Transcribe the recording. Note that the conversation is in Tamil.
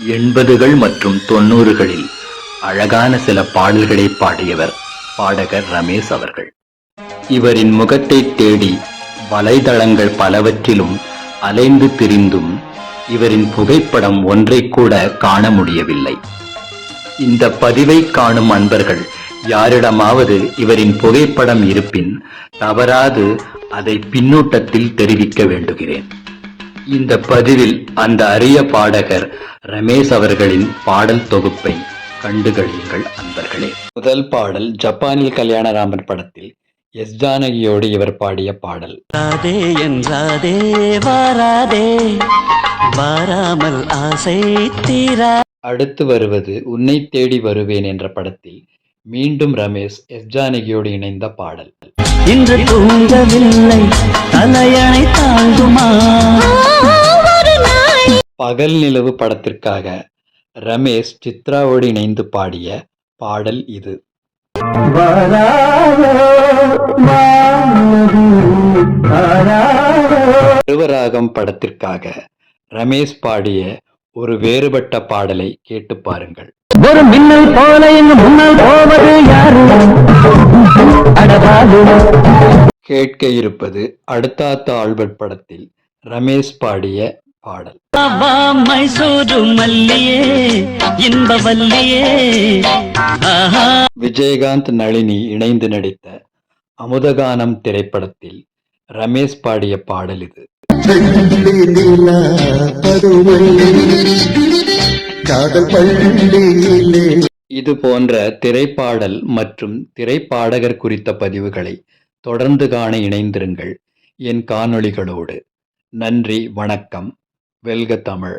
எண்பதுகள் மற்றும் தொண்ணூறுகளில் அழகான சில பாடல்களை பாடியவர் பாடகர் ரமேஷ் அவர்கள். இவரின் முகத்தை தேடி வலைதளங்கள் பலவற்றிலும் அலைந்து திரிந்தும் இவரின் புகைப்படம் ஒன்றை கூட காண முடியவில்லை. இந்த பதிவை காணும் அன்பர்கள் யாரிடமாவது இவரின் புகைப்படம் இருப்பின் தவறாது அதை பின்னூட்டத்தில் தெரிவிக்க வேண்டுகிறேன். இந்த பதிவில் அந்த அரிய பாடகர் ரமேஷ் அவர்களின் பாடல் தொகுப்பை கண்டுகளியுங்கள் அன்பர்களே. முதல் பாடல் ஜப்பானில் கல்யாணராமன் படத்தில் எஸ் ஜானகியோடு இவர் பாடிய பாடல். ராதே என்றாதே வாராதே. வாராமல் ஆசை தீரா. அடுத்து வருவது உன்னை தேடி வருவேன் என்ற படத்தில் மீண்டும் ரமேஷ் எஸ் ஜானகியோடு இணைந்த பாடல். இன்று தூங்கவில்லை தலையணை தாங்குமா பகல் நிலவு படத்திற்காக ரமேஷ் சித்ராவோடு இணைந்து பாடிய பாடல் இது. பருவராகம் படத்திற்காக ரமேஷ் பாடிய ஒரு வேறுபட்ட பாடலை கேட்டு பாருங்கள். ஒரு மின்னல் போல எங்க முன்னால் போவது யாரு? கேட்க இருப்பது அடுத்தாத்த ஆல்பர்ட் படத்தில் ரமேஷ் பாடிய பாடல். மைசூரு மல்லியே இன்ப வல்லியே ஆஹா. விஜயகாந்த் நளினி இணைந்து நடித்த அமுதகானம் திரைப்படத்தில் ரமேஷ் பாடிய பாடல் இது. இது போன்ற திரைப்பாடல் மற்றும் திரைப்பாடகர் குறித்த பதிவுகளை தொடர்ந்து காண இணைந்திருங்கள். என் காணொளிகளோடு. நன்றி வணக்கம். வெல்க தமிழ்.